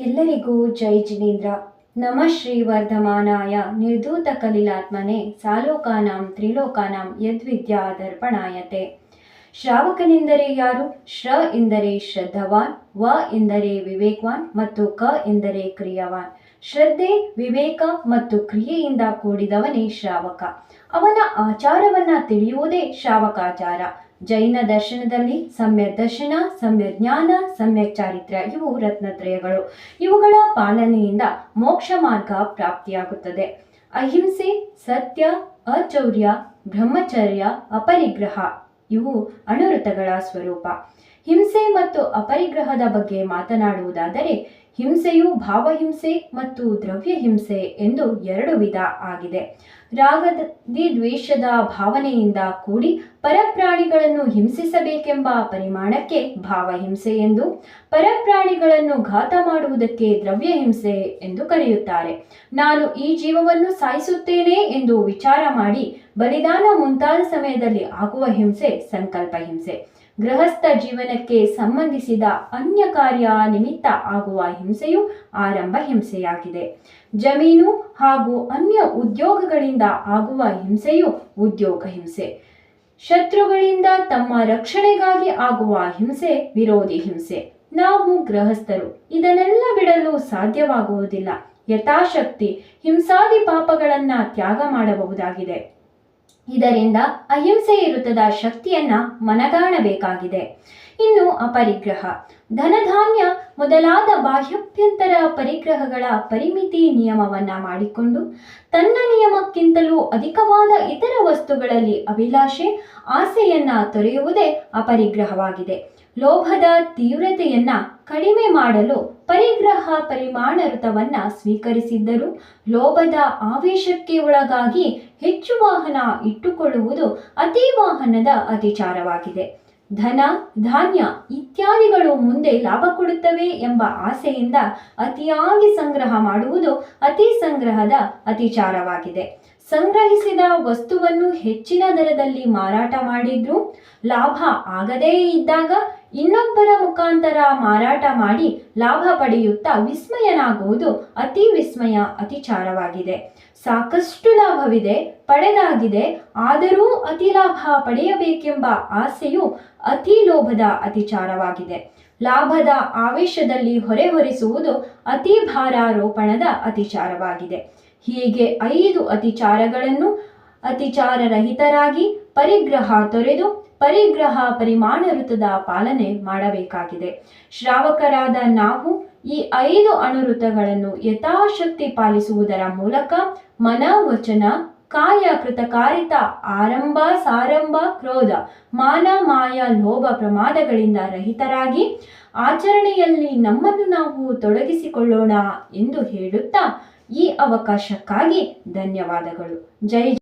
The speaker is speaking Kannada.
ಎಲ್ಲರಿಗೂ ಜೈ ಜಿನೇಂದ್ರ. ನಮ ಶ್ರೀ ವರ್ಧಮಾನಾಯ. ನಿರ್ಧೂತ ಕಲಿಲಾತ್ಮನೆ, ಸಾಲೋಕಾನಾಂ ತ್ರಿಲೋಕಾನಾಂ ಯದ್ವಿದ್ಯಾ ದರ್ಪಣಾಯತೆ ಶ್ರಾವಕನೆಂದರೆ ಯಾರು? ಶ್ರ ಎಂದರೆ ಶ್ರದ್ಧವಾನ್, ವ ಎಂದರೆ ವಿವೇಕವಾನ್ ಮತ್ತು ಕ ಎಂದರೆ ಕ್ರಿಯವಾನ್. ಶ್ರದ್ಧೆ, ವಿವೇಕ ಮತ್ತು ಕ್ರಿಯೆಯಿಂದ ಕೂಡಿದವನೇ ಶ್ರಾವಕ. ಅವನ ಆಚಾರವನ್ನ ತಿಳಿಯುವುದೇ ಶ್ರಾವಕಾಚಾರ. ಜೈನ ದರ್ಶನದಲ್ಲಿ ಸಮ್ಯ ದರ್ಶನ, ಸಮ್ಯ ಜ್ಞಾನ, ಸಮ್ಯ ಚಾರಿತ್ರ್ಯ. ಇವು ರತ್ನತ್ರಯಗಳು. ಇವುಗಳ ಪಾಲನೆಯಿಂದ ಮೋಕ್ಷ ಮಾರ್ಗ ಪ್ರಾಪ್ತಿಯಾಗುತ್ತದೆ. ಅಹಿಂಸೆ, ಸತ್ಯ, ಅಚೌರ್ಯ, ಬ್ರಹ್ಮಚರ್ಯ, ಅಪರಿಗ್ರಹ. ಇವು ಅನುಋತಗಳ ಸ್ವರೂಪ. ಹಿಂಸೆ ಮತ್ತು ಅಪರಿಗ್ರಹದ ಬಗ್ಗೆ ಮಾತನಾಡುವುದಾದರೆ ಹಿಂಸೆಯು ಭಾವಹಿಂಸೆ ಮತ್ತು ದ್ರವ್ಯ ಹಿಂಸೆ ಎಂದು ಎರಡು ವಿಧ ಆಗಿದೆ. ರಾಗದಿ ದ್ವೇಷದ ಭಾವನೆಯಿಂದ ಕೂಡಿ ಪರಪ್ರಾಣಿಗಳನ್ನು ಹಿಂಸಿಸಬೇಕೆಂಬ ಪರಿಮಾಣಕ್ಕೆ ಭಾವಹಿಂಸೆ ಎಂದು, ಪರಪ್ರಾಣಿಗಳನ್ನು ಘಾತ ಮಾಡುವುದಕ್ಕೆ ದ್ರವ್ಯ ಹಿಂಸೆ ಎಂದು ಕರೆಯುತ್ತಾರೆ. ನಾನು ಈ ಜೀವವನ್ನು ಸಾಯಿಸುತ್ತೇನೆ ಎಂದು ವಿಚಾರ ಮಾಡಿ ಬಲಿದಾನ ಮುಂತಾದ ಸಮಯದಲ್ಲಿ ಆಗುವ ಹಿಂಸೆ ಸಂಕಲ್ಪ ಹಿಂಸೆ ಗೃಹಸ್ಥ ಜೀವನಕ್ಕೆ ಸಂಬಂಧಿಸಿದ ಅನ್ಯ ಕಾರ್ಯ ನಿಮಿತ್ತ ಆಗುವ ಹಿಂಸೆಯು ಆರಂಭ ಹಿಂಸೆಯಾಗಿದೆ. ಜಮೀನು ಹಾಗೂ ಅನ್ಯ ಉದ್ಯೋಗಗಳಿಂದ ಆಗುವ ಹಿಂಸೆಯು ಉದ್ಯೋಗ ಹಿಂಸೆ. ಶತ್ರುಗಳಿಂದ ತಮ್ಮ ರಕ್ಷಣೆಗಾಗಿ ಆಗುವ ಹಿಂಸೆ ವಿರೋಧಿ ಹಿಂಸೆ. ನಾವು ಗೃಹಸ್ಥರು, ಇದನ್ನೆಲ್ಲ ಬಿಡಲು ಸಾಧ್ಯವಾಗುವುದಿಲ್ಲ. ಯಥಾಶಕ್ತಿ, ಹಿಂಸಾದಿ ಪಾಪಗಳನ್ನ ತ್ಯಾಗ ಮಾಡಬಹುದಾಗಿದೆ. ಇದರಿಂದ ಅಹಿಂಸೆ ಇರುತ್ತದ ಶಕ್ತಿಯನ್ನ ಮನಗಾಣಬೇಕಾಗಿದೆ. ಇನ್ನು ಅಪರಿಗ್ರಹ. ಧನಧಾನ್ಯ ಮೊದಲಾದ ಬಾಹ್ಯಭ್ಯಂತರ ಪರಿಗ್ರಹಗಳ ಪರಿಮಿತಿ ನಿಯಮವನ್ನ ಮಾಡಿಕೊಂಡು ತನ್ನ ನಿಯಮಕ್ಕಿಂತಲೂ ಅಧಿಕವಾದ ಇತರ ವಸ್ತುಗಳಲ್ಲಿ ಅಭಿಲಾಷೆ, ಆಸೆಯನ್ನ ತೊರೆಯುವುದೇ ಅಪರಿಗ್ರಹವಾಗಿದೆ. ಲೋಭದ ತೀವ್ರತೆಯನ್ನ ಕಡಿಮೆ ಮಾಡಲು ಪರಿಗ್ರಹ ಪರಿಮಾಣ ಋತವನ್ನ ಸ್ವೀಕರಿಸಿದ್ದರು. ಲೋಭದ ಆವೇಶಕ್ಕೆ ಒಳಗಾಗಿ ಹೆಚ್ಚು ವಾಹನ ಇಟ್ಟುಕೊಳ್ಳುವುದು ಅತಿ ವಾಹನದ ಅತಿಚಾರವಾಗಿದೆ. ಧನ, ಧಾನ್ಯ ಇತ್ಯಾದಿಗಳು ಮುಂದೆ ಲಾಭ ಕೊಡುತ್ತವೆ ಎಂಬ ಆಸೆಯಿಂದ ಅತಿಯಾಗಿ ಸಂಗ್ರಹ ಮಾಡುವುದು ಅತಿ ಸಂಗ್ರಹದ ಅತಿಚಾರವಾಗಿದೆ. ಸಂಗ್ರಹಿಸಿದ ವಸ್ತುವನ್ನು ಹೆಚ್ಚಿನ ದರದಲ್ಲಿ ಮಾರಾಟ ಮಾಡಿದ್ರು. ಲಾಭ ಆಗದೇ ಇದ್ದಾಗ ಇನ್ನೊಬ್ಬರ ಮುಖಾಂತರ ಮಾರಾಟ ಮಾಡಿ ಲಾಭ ಪಡೆಯುತ್ತಾ ವಿಸ್ಮಯನಾಗುವುದು ಅತಿ ವಿಸ್ಮಯ ಅತಿಚಾರವಾಗಿದೆ ಸಾಕಷ್ಟು ಲಾಭವಿದೆ, ಪಡೆದಾಗಿದೆ, ಆದರೂ ಅತಿ ಲಾಭ ಪಡೆಯಬೇಕೆಂಬ ಆಸೆಯು ಅತಿ ಲೋಭದ ಅತಿಚಾರವಾಗಿದೆ ಲಾಭದ ಆವೇಶದಲ್ಲಿ ಹೊರೆ ಹೊರಿಸುವುದು ಅತಿ ಭಾರಾರೋಪಣದ ಅತಿಚಾರವಾಗಿದೆ ಹೀಗೆ ಐದು ಅತಿಚಾರಗಳನ್ನು ಅತಿಚಾರರಹಿತರಾಗಿ ಪರಿಗ್ರಹ ತೊರೆದು ಪರಿಗ್ರಹ ಪರಿಮಾಣ ಋತದ ಪಾಲನೆ ಮಾಡಬೇಕಾಗಿದೆ. ಶ್ರಾವಕರಾದ ನಾವು ಈ ಐದು ಅಣುಋತಗಳನ್ನು ಯಥಾಶಕ್ತಿ ಪಾಲಿಸುವುದರ ಮೂಲಕ ಮನ ವಚನ ಕಾಯ ಕೃತಕಾರಿತ ಆರಂಭ, ಸಾರಂಭ, ಕ್ರೋಧ, ಮಾನ, ಮಾಯ, ಲೋಭ ಪ್ರಮಾದಗಳಿಂದ ರಹಿತರಾಗಿ ಆಚರಣೆಯಲ್ಲಿ ನಮ್ಮನ್ನು ನಾವು ತೊಡಗಿಸಿಕೊಳ್ಳೋಣ ಎಂದು ಹೇಳುತ್ತಾ ಈ ಅವಕಾಶಕ್ಕಾಗಿ ಧನ್ಯವಾದಗಳು. ಜೈ